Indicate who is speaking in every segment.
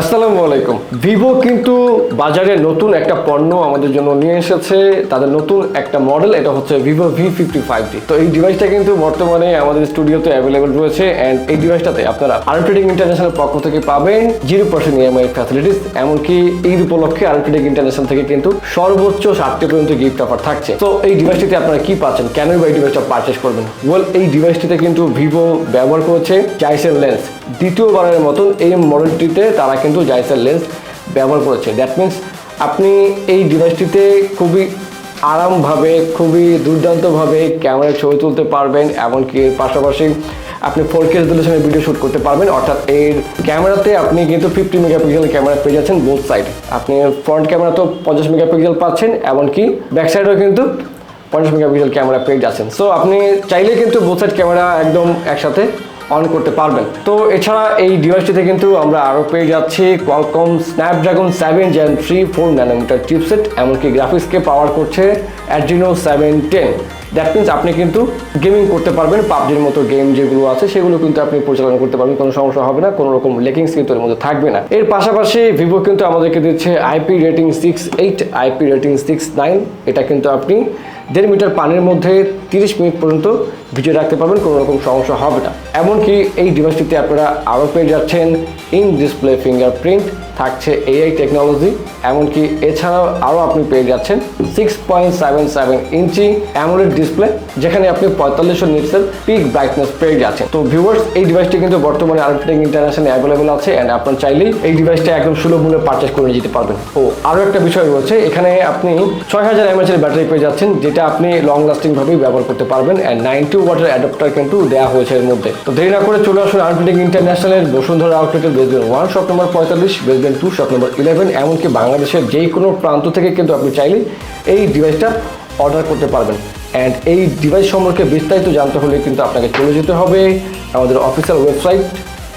Speaker 1: আসসালামু আলাইকুম। ভিভো কিন্তু বাজারে নতুন একটা পণ্য আমাদের জন্য নিয়ে এসেছে। তাদের নতুন একটা মডেল, এটা হচ্ছে Vivo V fifty five T তো এই ডিভাইসটা কিন্তু বর্তমানে আমাদের স্টুডিওতে অ্যাভেলেবল রয়েছে অ্যান্ড এই ডিভাইসটাতে আপনারা আরট্রেডিং ইন্টারন্যাশনাল পক্ষ থেকে পাবেন, জিরো পার্সেন্ট ইএমআই ফ্যাসিলিটিস এমনকি ঈদ উপলক্ষে আরট্রেডিং ইন্টারন্যাশনাল থেকে কিন্তু সর্বোচ্চ ষাটটি পর্যন্ত গিফট অফার থাকছে। তো এই ডিভাইসটিতে আপনারা কি পাচ্ছেন? কেন এই ডিভাইসটা পারচেস করবেন? ওয়েল এই ডিভাইসটিতে কিন্তু ভিভো ব্যবহার করেছে জাইসেল লেন্স দ্বিতীয়বারের মতন এই মডেলটিতে তারা কিন্তু জাইসেল লেন্স ব্যবহার করেছে। দ্যাট মিন্স আপনি এই ডিভাইসটিতে খুবই আরামভাবে, খুবই দুর্দান্তভাবে ক্যামেরায় ছবি তুলতে পারবেন, এমনকি এর পাশাপাশি আপনি ফোর কে রেজলিউশনের ভিডিও শ্যুট করতে পারবেন। অর্থাৎ এর ক্যামেরাতে আপনি কিন্তু ফিফটি মেগাপিক্সেল ক্যামেরা পেয়ে যাচ্ছেন বোথ সাইড আপনি ফ্রন্ট ক্যামেরা তো পঞ্চাশ মেগাপিক্সেল পাচ্ছেন, এমনকি ব্যাক সাইডেও কিন্তু পঞ্চাশ মেগাপিক্সেল ক্যামেরা পেয়ে যাচ্ছেন। সো আপনি চাইলে কিন্তু বোথ সাইড ক্যামেরা একদম একসাথে অন করতে পারবেন। তো এছাড়া এই ডিভাইসটিতে কিন্তু আমরা আরও পেয়ে যাচ্ছি Qualcomm Snapdragon seven gen three four nanometre chipset এমনকি গ্রাফিক্সকে পাওয়ার করছে Adreno seven ten that means আপনি কিন্তু গেমিং করতে পারবেন, পাবজির মতো গেম যেগুলো আছে, সেগুলো কিন্তু আপনি পরিচালনা করতে পারবেন, কোনো সমস্যা হবে না, কোনো রকম লেকিংস কিন্তু এর মধ্যে থাকবে না। এর পাশাপাশি ভিভো কিন্তু আমাদেরকে দিচ্ছে IP rating six eight IP rating six nine এটা কিন্তু আপনি দেড় মিটার পানির মধ্যে তিরিশ মিনিট পর্যন্ত ভিজিয়ে রাখতে পারবেন, কোনো রকম সমস্যা হবে না। এমনকি এই ডিভাইসটিতে আপনারা আরও পেয়ে যাচ্ছেন ইন ডিসপ্লে ফিঙ্গারপ্রিন্ট, থাকছে এআই টেকনোলজি, এমনকি এছাড়াও আরও আপনি পেয়ে যাচ্ছেন six point seven seven inch AMOLED display, যেখানে আপনি পঁয়তাল্লিশশো নিটসের পিক ব্রাইটনেস পেয়ে যাচ্ছেন। তো ভিউয়ার্স এই ডিভাইসটি কিন্তু বর্তমানে আলট্রেটিং ইন্টারন্যাশনাল অ্যাভেলেবেল আছে অ্যান্ড আপনার চাইলেই এই ডিভাইসটা একদম সুলভ মূল্যে পারচেস করে নিয়ে যেতে পারবেন। ও, আরও একটা বিষয় রয়েছে, এখানে আপনি ছয় হাজার এমএচ এর ব্যাটারি পেয়ে যাচ্ছেন, যেটা আপনি লং লাস্টিং ভাবেই ব্যবহার করতে পারবেন অ্যান্ড নাইনটি ওয়াটের অ্যাডাপ্টার কিন্তু দেওয়া হয়েছে এর মধ্যে। তো দেরি না করে চলে আসুন আলট্রেটিং ইন্টারন্যাশনালের বসুন্ধরা আউটলেটের বেসবেন ওয়ান শপ নম্বর পঁয়তাল্লিশ বেসবেন টু শপ নম্বর ইলেভেন এমনকি বাংলাদেশের যে কোনো প্রান্ত থেকে কিন্তু আপনি চাইলে এই ডিভাইসটা অর্ডার করতে পারবেন। অ্যান্ড এই ডিভাইস সম্পর্কে বিস্তারিত জানতে হলে কিন্তু আপনাকে চলে যেতে হবে আমাদের অফিসিয়াল ওয়েবসাইট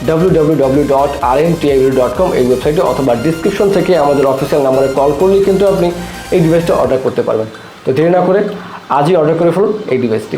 Speaker 1: www.rmtv.com এই ওয়েবসাইটে অথবা ডিসক্রিপশন থেকে আমাদের অফিসিয়াল নাম্বারে কল করলেই কিন্তু আপনি এই ডিভাইসটা অর্ডার করতে পারবেন। তো দেরি না করে আজই অর্ডার করে ফেলুন এই ডিভাইসটি